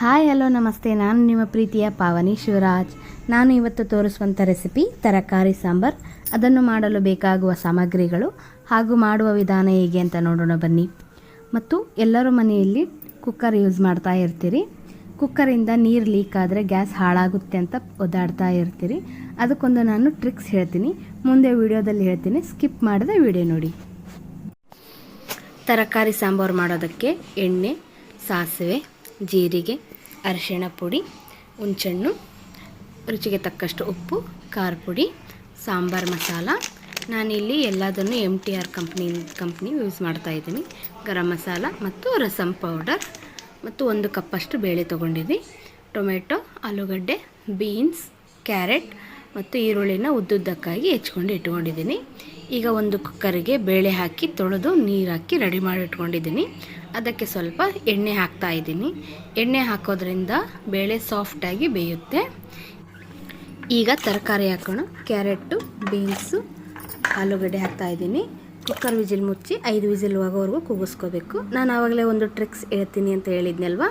Hi, hello, ನಮಸ್ತೆ. ನಾನು ನಿಮ್ಮ ಪ್ರೀತಿಯ ಪಾವನಿ ಶಿವರಾಜ್. ನಾನು ಇವತ್ತು ತೋರಿಸುವಂಥ ರೆಸಿಪಿ ತರಕಾರಿ ಸಾಂಬಾರ್. ಅದನ್ನು ಮಾಡಲು ಬೇಕಾಗುವ ಸಾಮಗ್ರಿಗಳು ಹಾಗೂ ಮಾಡುವ ವಿಧಾನ ಹೇಗೆ ಅಂತ ನೋಡೋಣ ಬನ್ನಿ. ಮತ್ತು ಎಲ್ಲರ ಮನೆಯಲ್ಲಿ ಕುಕ್ಕರ್ ಯೂಸ್ ಮಾಡ್ತಾ ಇರ್ತೀರಿ. ಕುಕ್ಕರಿಂದ ನೀರು ಲೀಕ್ ಆದರೆ ಗ್ಯಾಸ್ ಹಾಳಾಗುತ್ತೆ ಅಂತ ಒದ್ದಾಡ್ತಾ ಇರ್ತೀರಿ. ಅದಕ್ಕೊಂದು ನಾನು ಟ್ರಿಕ್ಸ್ ಹೇಳ್ತೀನಿ. ಮುಂದೆ ವಿಡಿಯೋದಲ್ಲಿ ಹೇಳ್ತೀನಿ. ಸ್ಕಿಪ್ ಮಾಡಿದ ವಿಡಿಯೋ ನೋಡಿ. ತರಕಾರಿ ಸಾಂಬಾರು ಮಾಡೋದಕ್ಕೆ ಎಣ್ಣೆ, ಸಾಸಿವೆ ಜೀರಿಗೆ, ಅರಿಶಿಣ ಪುಡಿ ಹುಂಚಣ್ಣು ರುಚಿಗೆ ತಕ್ಕಷ್ಟು ಉಪ್ಪು, ಖಾರ ಪುಡಿ, ಸಾಂಬಾರ್ ಮಸಾಲ. ನಾನಿಲ್ಲಿ ಎಲ್ಲದನ್ನು M T R company company use ಮಾಡ್ತಾ ಇದ್ದೀನಿ. ಗರಂ ಮಸಾಲ ಮತ್ತು ರಸಮ್ ಪೌಡರ್ ಮತ್ತು ಒಂದು ಕಪ್ಪಷ್ಟು ಬೇಳೆ ತೊಗೊಂಡಿದ್ದೀನಿ ಟೊಮೆಟೊ, ಆಲೂಗಡ್ಡೆ ಬೀನ್ಸ್ ಕ್ಯಾರೆಟ್ ಮತ್ತು ಈರುಳ್ಳಿನ ಉದ್ದುದ್ದಕ್ಕಾಗಿ ಹೆಚ್ಕೊಂಡು ಇಟ್ಕೊಂಡಿದ್ದೀನಿ. ಈಗ ಒಂದು ಕುಕ್ಕರಿಗೆ ಬೇಳೆ ಹಾಕಿ ತೊಳೆದು ನೀರು ಹಾಕಿ ರೆಡಿ ಮಾಡಿಟ್ಕೊಂಡಿದ್ದೀನಿ ಅದಕ್ಕೆ ಸ್ವಲ್ಪ ಎಣ್ಣೆ ಹಾಕ್ತಾ ಇದ್ದೀನಿ. ಎಣ್ಣೆ ಹಾಕೋದ್ರಿಂದ ಬೇಳೆ ಸಾಫ್ಟಾಗಿ ಬೇಯುತ್ತೆ. ಈಗ ತರಕಾರಿ ಹಾಕೋಣ. ಕ್ಯಾರೆಟು ಬೀನ್ಸು, ಆಲೂಗಡ್ಡೆ ಹಾಕ್ತಾ ಇದ್ದೀನಿ. ಕುಕ್ಕರ್ ವಿಜಿಲ್ ಮುಚ್ಚಿ ಐದು ವಿಜಿಲ್ ಆಗೋವರೆಗೂ ಕೂಗಿಸ್ಕೋಬೇಕು. ನಾನು ಆವಾಗಲೇ ಒಂದು ಟ್ರಿಕ್ಸ್ ಹೇಳ್ತೀನಿ ಅಂತ ಹೇಳಿದ್ನಲ್ವ?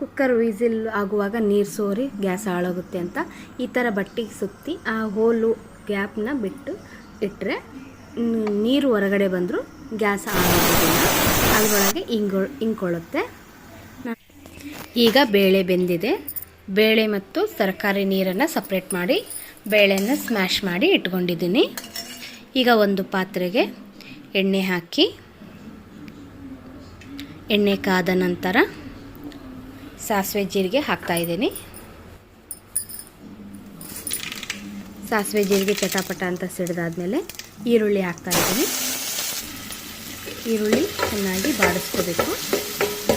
ಕುಕ್ಕರ್ ವಿಸಿಲ್ ಆಗುವಾಗ ನೀರು ಸೋರಿ ಗ್ಯಾಸ್ ಹಾಳಾಗುತ್ತೆ ಅಂತ. ಈ ಥರ ಬಟ್ಟೆಗೆ ಸುತ್ತಿ ಆ ಹೋಲು ಗ್ಯಾಪ್ನ ಬಿಟ್ಟು ಇಟ್ಟರೆ ನೀರು ಹೊರಗಡೆ ಬಂದರೂ ಗ್ಯಾಸ್ ಆಗೋದಿಲ್ಲ. ಅದರೊಳಗೆ ಇಂಗೊ ಇಂಕೊಳ್ಳುತ್ತೆ ಈಗ ಬೇಳೆ ಬೆಂದಿದೆ. ಬೇಳೆ ಮತ್ತು ತರಕಾರಿ ನೀರನ್ನು ಸಪ್ರೇಟ್ ಮಾಡಿ ಬೇಳೆಯನ್ನು ಸ್ಮ್ಯಾಶ್ ಮಾಡಿ ಇಟ್ಕೊಂಡಿದ್ದೀನಿ. ಈಗ ಒಂದು ಪಾತ್ರೆಗೆ ಎಣ್ಣೆ ಹಾಕಿ, ಎಣ್ಣೆ ಕಾದ ನಂತರ ಸಾಸಿವೆ ಜೀರಿಗೆ ಹಾಕ್ತಾಯಿದ್ದೀನಿ ಸಾಸಿವೆ ಜೀರಿಗೆ ಚಟಾಪಟ ಅಂತ ಸಿಡಿದಾದ್ಮೇಲೆ ಈರುಳ್ಳಿ ಹಾಕ್ತಾಯಿದ್ದೀನಿ ಈರುಳ್ಳಿ ಚೆನ್ನಾಗಿ ಬಾಡಿಸ್ಕೋಬೇಕು.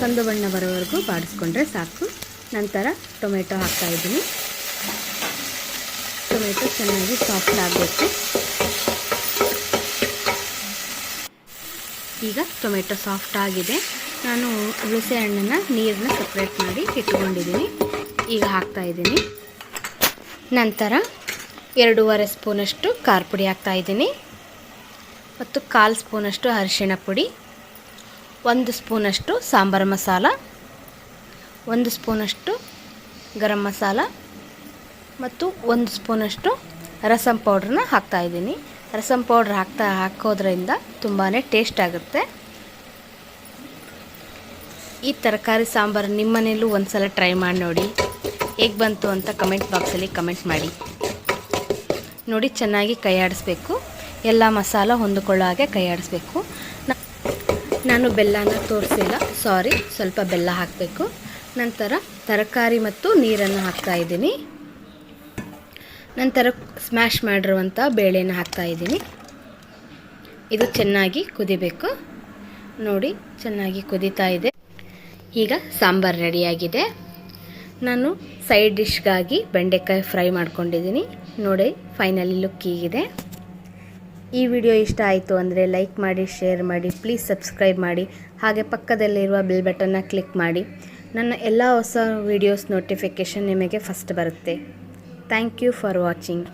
ಕಂದು ಬಣ್ಣ ಬರೋವರೆಗೂ ಬಾಡಿಸ್ಕೊಂಡ್ರೆ ಸಾಕು. ನಂತರ ಟೊಮೆಟೊ ಹಾಕ್ತಾಯಿದ್ದೀನಿ ಟೊಮೆಟೊ ಚೆನ್ನಾಗಿ ಸಾಫ್ಟ್ ಆಗಬೇಕು. ಈಗ ಟೊಮೆಟೊ ಸಾಫ್ಟ್ ಆಗಿದೆ. ನಾನು ಹುಳಸೆ ಹಣ್ಣನ್ನು ನೀರನ್ನ ಸಪ್ರೇಟ್ ಮಾಡಿ ಇಟ್ಕೊಂಡಿದ್ದೀನಿ ಈಗ ಹಾಕ್ತಾಯಿದ್ದೀನಿ ನಂತರ ಎರಡೂವರೆ ಸ್ಪೂನಷ್ಟು ಖಾರ ಪುಡಿ ಹಾಕ್ತಾಯಿದ್ದೀನಿ ಮತ್ತು ಕಾಲು ಸ್ಪೂನಷ್ಟು ಅರಿಶಿಣ ಪುಡಿ, ಒಂದು ಸ್ಪೂನಷ್ಟು ಸಾಂಬಾರು ಮಸಾಲ, ಒಂದು ಸ್ಪೂನಷ್ಟು ಗರಂ ಮಸಾಲ ಮತ್ತು ಒಂದು ಸ್ಪೂನಷ್ಟು ರಸಂ ಪೌಡ್ರನ್ನ ಹಾಕ್ತಾಯಿದ್ದೀನಿ ರಸಂ ಪೌಡ್ರ್ ಹಾಕ್ತಾ ಹಾಕೋದ್ರಿಂದ ತುಂಬಾ ಟೇಸ್ಟ್ ಆಗುತ್ತೆ. ಈ ತರಕಾರಿ ಸಾಂಬಾರು ನಿಮ್ಮ ಮನೇಲೂ ಒಂದು ಸಲ ಟ್ರೈ ಮಾಡಿ ನೋಡಿ. ಹೇಗೆ ಬಂತು ಅಂತ ಕಮೆಂಟ್ ಬಾಕ್ಸಲ್ಲಿ ಕಮೆಂಟ್ ಮಾಡಿ. ನೋಡಿ, ಚೆನ್ನಾಗಿ ಕೈ ಆಡಿಸ್ಬೇಕು ಎಲ್ಲ ಮಸಾಲ ಹೊಂದಿಕೊಳ್ಳೋ ಹಾಗೆ ಕೈ ಆಡಿಸ್ಬೇಕು. ನಾನು ಬೆಲ್ಲನ ತೋರಿಸಿಲ್ಲ ಸಾರಿ ಸ್ವಲ್ಪ ಬೆಲ್ಲ ಹಾಕಬೇಕು. ನಂತರ ತರಕಾರಿ ಮತ್ತು ನೀರನ್ನು ಹಾಕ್ತಾ ಇದ್ದೀನಿ. ನಂತರ ಸ್ಮ್ಯಾಶ್ ಮಾಡಿರುವಂಥ ಬೇಳೆನ ಹಾಕ್ತಾ ಇದ್ದೀನಿ. ಇದು ಚೆನ್ನಾಗಿ ಕುದಿಬೇಕು. ನೋಡಿ, ಚೆನ್ನಾಗಿ ಕುದೀತಾ ಇದೆ. ಈಗ ಸಾಂಬಾರು ರೆಡಿಯಾಗಿದೆ. ನಾನು ಸೈಡ್ ಡಿಶ್ಗಾಗಿ ಬೆಂಡೆಕಾಯಿ ಫ್ರೈ ಮಾಡ್ಕೊಂಡಿದ್ದೀನಿ. ನೋಡಿ ಫೈನಲಿ ಲುಕ್ ಹೀಗಿದೆ. ಈ ವಿಡಿಯೋ ಇಷ್ಟ ಆಯಿತು ಅಂದರೆ ಲೈಕ್ ಮಾಡಿ, ಶೇರ್ ಮಾಡಿ ಪ್ಲೀಸ್ ಸಬ್ಸ್ಕ್ರೈಬ್ ಮಾಡಿ. ಹಾಗೆ ಪಕ್ಕದಲ್ಲಿರುವ ಬಿಲ್ ಬಟನ್ನ ಕ್ಲಿಕ್ ಮಾಡಿ. ನನ್ನ ಎಲ್ಲ ಹೊಸ ವೀಡಿಯೋಸ್ ನೋಟಿಫಿಕೇಷನ್ ನಿಮಗೆ ಫಸ್ಟ್ ಬರುತ್ತೆ. Thank you for watching